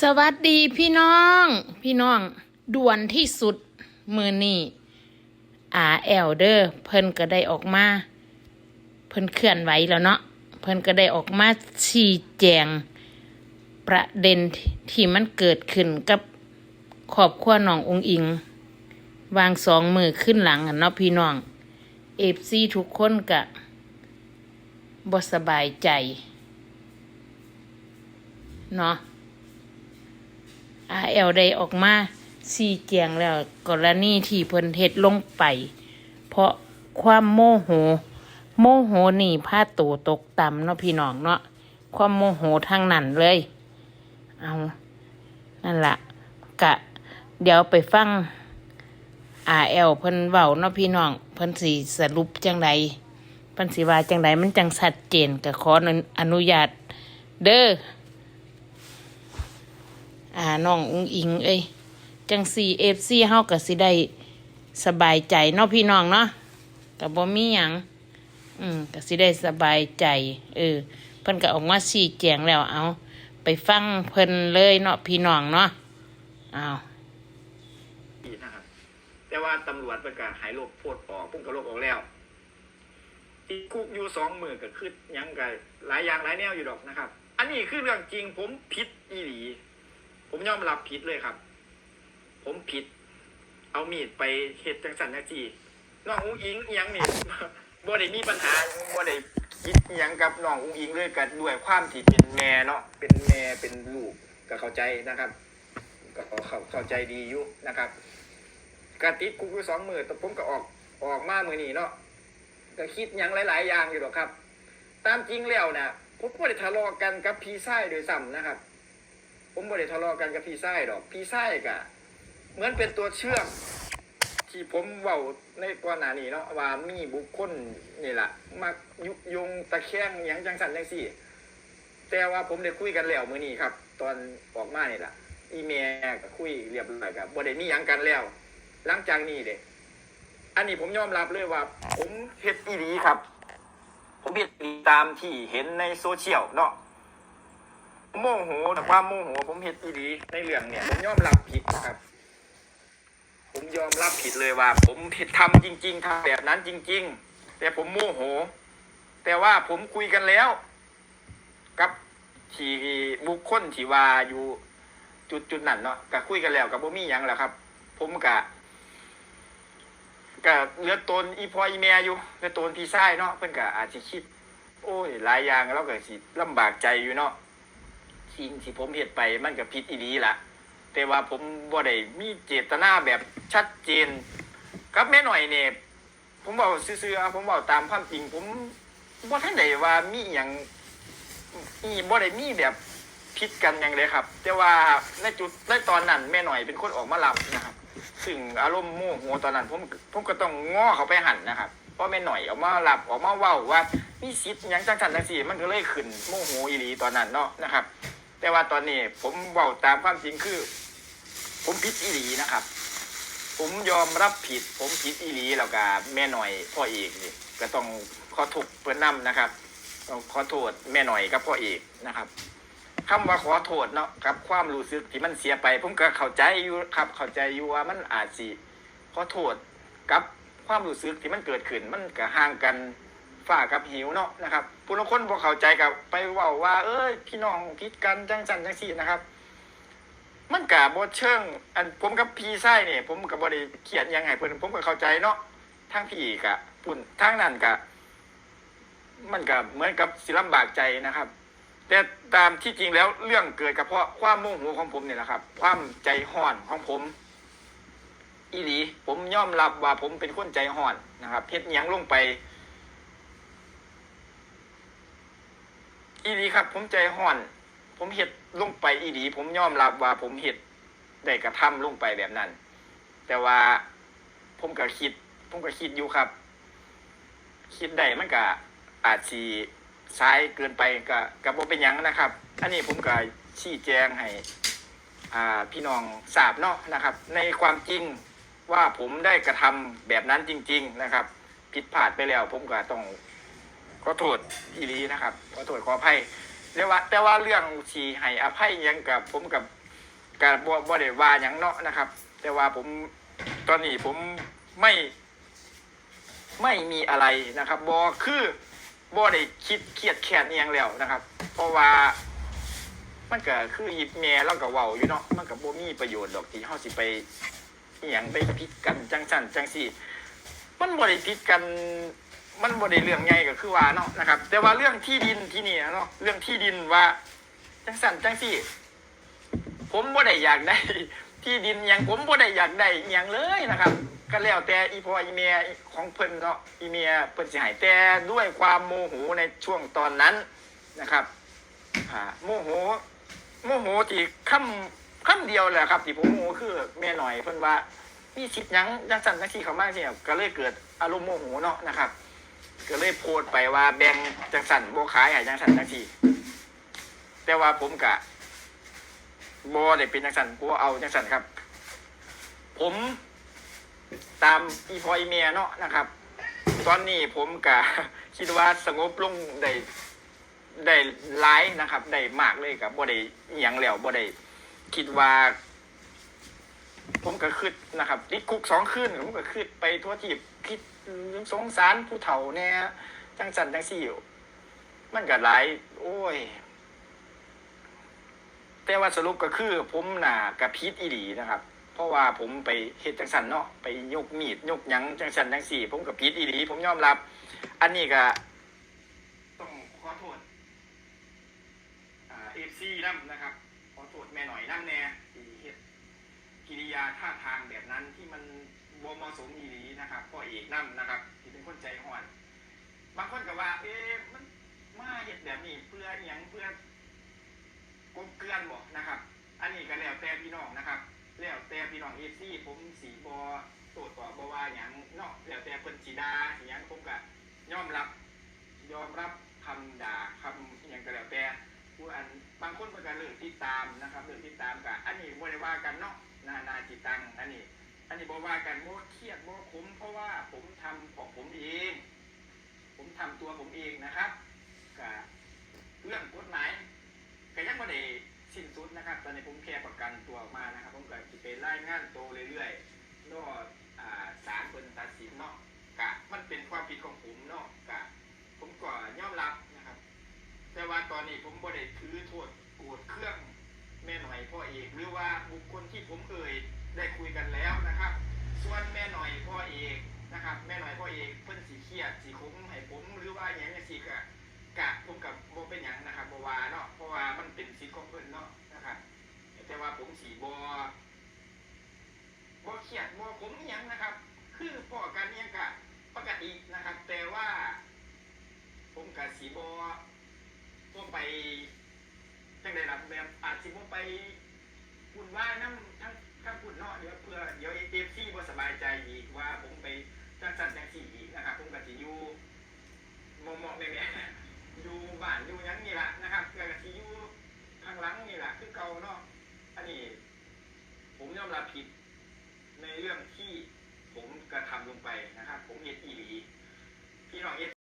สวัสดีพี่น้อง พี่น้องด่วนที่สุดมือนี่อาแอลเดอร์เพิ่นก็ได้ออกมา เพิ่นเคลื่อนไหวแล้วเนาะเพิ่นก็ได้ออกมาชี้แจง ประเด็นที่มันเกิดขึ้นกับครอบครัวน้ององอิง วางสองมือขึ้นหลังเนาะพี่น้องเอฟซีทุกคนกะบ่สบายใจเนาะ อาแอลได้ออกมาชี้แจงแล้วกรณีที่เพิ่นเฮ็ดลงไป เพราะความโมโห โมโหนี่พาตัวตกต่ำเนาะพี่น้องเนาะความโมโหทางนั้นเลย เอานั่นละกะ เดี๋ยวไปฟังอาแอลเพิ่นเว้าเนาะพี่น้องเพิ่นสิสรุปจังใดเพิ่นสิว่าจังใดมันจังชัดเจนก็ขออนุญาต เด้อ อ่าน้องอุ้งอิง เอ้ยจังซีเอฟซีเฮาก็สิได้สบายใจเนาะพี่น้องเนาะก็บ่มีหยังอืมก็สิได้สบายใจ เออ เพิ่นก็ออกมาชี้แจงแล้วเอา ไปฟังเพิ่นเลยเนาะพี่น้องเนาะอ้าวอีกนะครับแต่ว่าตำรวจป็นการหายโรคโพดออกพุ่งกระโรคออกแล้วติดคุกอยู่สองหมือก็คือยังไงหลายอย่างหลายแนวอยู่ดอกนะครับ อันนี้คือเรื่องจริงผมผิดอีหลี ผมยอมรับผิดเลยครับ ผมผิด เอามีดไปเหตุจังสันนะจีน้องอุ้งอิงอิหยังนี่บ่ได้มีปัญหาบ่ได้คิดยังกับน้องอุ้งอิงเลยกันด้วยความที่เป็นแม่เนาะเป็นแม่เป็นลูกก็เข้าใจนะครับ ก็เข้าเข้าใจดีอยู่นะครับการติดคุกอยู่สองมือแต่ผมก็ออกออกมามือนี้เนาะก็คิดยังหลาย ๆ อย่างอยู่หรอกครับ ตามจริงแล้วนะผมไม่ได้ทะเลาะกันกับพี่ไส้โดยซ้ำนะครับ ผมไม่ได้ทะเลาะกันกับพี่ไส้ดอก พี่ไส้กะ เหมือนเป็นตัวเชื่อม ที่ผมเว้าในก่อนหน้านี้เนาะว่ามีบุคคลนี่แหละมายุยงตะแคงหยังจังสันจังสี่ แต่ว่าผมได้คุยกันแล้วมื้อนี้ครับ ตอนออกมานี่แหละอีเมลก็คุยเรียบร้อยกับบ่ได้มีหยังกันแล้ว หลังจากนี้เด็อันนี้ผมยอมรับเลยว่า ผมเฮ็ดอีหลีครับ ผมเฮ็ดอีดีตามที่เห็นในโซเชียลเนาะ โมโหแต่ความโมโหผมเฮ็ดอีหลีในเรื่องเนี่ยผมยอมรับผิดครับ ผมยอมรับผิดเลยว่า ผมผิดทำจริง ๆทำแบบนั้นจริง ๆ แต่ผมโมโห แต่ว่าผมคุยกันแล้ว กับที่บุคคลที่ว่าอยู่จุดจุดนั้นเนาะก็คุยกันแล้วกับบ่มีหยังแหล้วครับ ผมกะก็เลือตนอีพออีแม่อยู่เลือตนพี่ชายเนาะเพิ่นก็อาจจะคิด โอ้ยหลายอย่างแล้วก็สิลำบากใจอยู่เนาะ สิ่งที่ผมเฮ็ดไปมันก็ผิดอีหลีละแต่ว่าผมบ่ได้มีเจตนาแบบชัดเจนกับแม่หน่อยเนี่ยผมบอกซื่อๆผมบอกตามความจริง ผมบ่ทันได้ว่ามีอหยังอีบ่ได้มีแบบผิดกันหยังเลยครับ แต่ว่าในจุดในตอนนั้นแม่หน่อยเป็นคนออกมารับนะครับ ซึ่งอารมณ์โมโหตอนนั้น ผมผมก็ต้องง้อเขาไปหันนะครับเพราะแม่หน่อยออกมารับออกมาเว้าว่ามีสิทธิ์หยังจังสันจังสี่มันก็เลยขึ้นโมโหอีหลีตอนนั้นเนาะนะครับ แต่ว่าตอนนี้ผมเว้าตามความจริงคือ ผมผิดอีหลีนะครับ ผมยอมรับผิด ผมผิดอีหลีแล้วก็แม่หน่อยพ่อเอกนี่ก็ต้องขอถูกเพื่อนนำนะครับต้องขอโทษแม่หน่อยกับพ่อเอกนะครับคำว่าขอโทษเนาะกับความรู้สึกที่มันเสียไป ผมก็เข้าใจอยู่ครับ เข้าใจอยู่ว่ามันอาจสิขอโทษกับความรู้สึกที่มันเกิดขึ้น มันก็ห่างกัน ฝ้ากับหิวเนาะนะครับผู้ลางคนพอเข้าใจกับไปว่าว่า เอ้ยพี่น้องผิดกันจังจันจังสี่นะครับ มันกะบ่เชิงอันผมกับพี่ไส้เนี่ยผมกับบ่ได้เขียนยังไงเพิ่นผมก็เข้าใจเนาะทางพี่กะปุ่นทางนั้นกะ มันก็เหมือนกับสิลำบากใจนะครับ แต่ตามที่จริงแล้วเรื่องเกิดกับเพราะความโมโหของผมเนี่ยแหละครับ ความใจห่อนของผมอีหลีผมยอมรับว่าผมเป็นคนใจห่อนนะครับเฮ็ดหยังลงไป อีหลีครับ ผมใจห่อน ผมเฮ็ดลงไปอีหลีผมยอมรับว่าผมเฮ็ดได้กระทำลงไปแบบนั้น แต่ว่าผมก็คิด ผมก็คิดอยู่ครับ คิดได้มันก็อาจสิซ้ายเกินไปก็ก็บ่เป็นยังนะครับ อันนี้ผมก็ชี้แจงให้อ่าพี่น้องทราบเนาะนะครับ ในความจริงว่าผมได้กระทำแบบนั้นจริง ๆ นะครับ ผิดพลาดไปแล้ว ผมก็ต้อง ขอโทษอีหลีนะครับขอโทษขออภัยแต่ว่า แต่ว่าเรื่องที่ให้อภัยยังกับผมกับการบ่บ่ได้ว่าหยังเนาะนะครับ แต่ว่าผมตอนนี้ผมไม่ ไม่มีอะไรนะครับบ่คือบ่ได้คิดเครียดแค้นอหยังแล้วนะครับ เพราะว่ามันก็คือหยิบแม่แล้วก็เว้าอยู่เนาะมันก็บ่มีประโยชน์ดอกที่เฮาสิไปอหยังไปผิดกันจังซั่นจังซี่ มันบ่ได้ผิดกัน มันบ่ได้เรื่องใหญ่ก็คือว่าเนาะนะครับ แต่ว่าเรื่องที่ดินที่นี่เนาะเรื่องที่ดินว่าจังซั่นจังซี่ผมบ่ได้อยากได้ที่ดินหยังผมบ่ได้อยากได้หยังเลยนะครับ ก็แล้วแต่อีพออีเมียของเพิ่นเนาะอีเมียเพิ่นสิให้แต่ด้วยความโมโหในช่วงตอนนั้นนะครับโมโหโมโหที่คำคำเดียวแหละครับที่ผมโมโหคือแม่หน่อยเพิ่นว่ามีสิทธิ์ยังจังสั่นจังซี่เขามากที่ก็เลยเกิดอารมณ์โมโหเนาะนะครับ ก็เลยโพสต์ไปว่าแบ่งจังสั่นบ่ขายให้จังสั่นจังซี่แต่ว่าผมกะบ่ได้เป็นจังสั่นบ่เอาจังสั่นครับ ผมตามอีพออีเมียเนาะนะครับ ตอนนี้ผมกะคิดว่าสงบลงได้ได้หลายนะครับ ได้มากเลยกับบ่ได้อิหยังแล้วบ่ได้คิดว่า ผมก็คิดนะครับติดคุกสองคืนผมก็คิดไปทั่วที่คิดสงสารผู้เฒ่าเนี่ยจังสันจังสี่มันก็หลาย โอ้ย แต่ว่าสรุปก็คือ ผมหน่ะกับพิษอีหลีนะครับ เพราะว่าผมไปเฮ็ดจังสันเนาะไปยกมีดยกยังจังสันจังสี่ ผมกับพิษอีหลี ผมยอมรับ อันนี้ก็ต้องขอโทษเอฟซีน้ำนะครับ ขอโทษแม่หน่อยน้ำแน่ กิริยาท่าทางแบบนั้นที่มันบ่เหมาะสมอีหลีนะครับพ่อเอกน้ำนะครับ ที่เป็นคนใจห่อน บางคนก็ว่า เอ๊ะมันมาเฮ็ดแบบนี้เพื่ออหยังเพื่อกบเกลื่อนบ่นะครับ อันนี้ก็แล้วแต่พี่น้องนะครับ แล้วแต่พี่น้องเอซี่ผมสีบอโตดต่อบว่าหยังเนาะแล้วแต่เพิ่นสีดาสิหยังผมก็ยอมรับ ยอมรับคำด่าคำอย่างก็แล้วแต่ผู้อันบางคนเพิ่นก็เลิกติดตามนะครับเลิกติดตามกะอันนี้บ่ได้ว่ากันเนาะ นานาจิตตังอันนี้อันนี้บ่ว่ากันบ่เครียดบ่คุ้มเพราะว่าผมทำของผมเอง ผมทำตัวผมเองนะครับกะเรื่องกฎหมายก็ยังบ่ได้สิ้นสุดนะครับ ตอนนี้ผมแค่ประกันตัวออกมานะครับ ผมก็สิไปรายงานโตเรื่อยๆรออ่าศาลเพิ่นตัดสินเนาะกะมันเป็นความผิดของผมเนาะกะผมก็ยอมรับนะครับ แต่ว่าตอนนี้ผมบ่ได้ถือโทษโกรธเครื่อง แม่หน่อยพ่อเอกหรือว่าบุคคลที่ผมเคยได้คุยกันแล้วนะครับ ส่วนแม่หน่อยพ่อเอกนะครับแม่หน่อยพ่อเอกเพิ่นสีเครียดสีคมให้ผมหรือว่าอย่างนี้สิกะกะผมกับโบเป็นอย่างนะครับบวาเนาะเพราะว่ามันเป็นสิทธิ์ของเพิ่นเนาะนะครับแต่ว่าผมสีบบ่เครียดบ่ผมอหยังนะครับ คือพ่อกันเนี่ยกะปกตินะครับ แต่ว่า ผมกับสีบอพวไป จังไดล่ะแบบอาจสิบ่ไปวุ่นวาน้ำทั้งทั้งปุ่นเนาะเดี๋ยวเพื่อเดี๋ยวเอฟซีบ่สบายใจอีกว่าผมไปจังสันจังสี่อีกนะครับผมกับสิอยู่มองมองแม่ๆอยู่บ้านอยู่ยังนี่ล่ะนะครับแล้วก็สิอยู่ข้างหลังนี่ล่ะคือเก่าเนาะอันนี้ ผมยอมรับผิดในเรื่องที่ผมกระทำลงไปนะครับ ผมเฮ็ดอีหลีพี่น้องเอฟ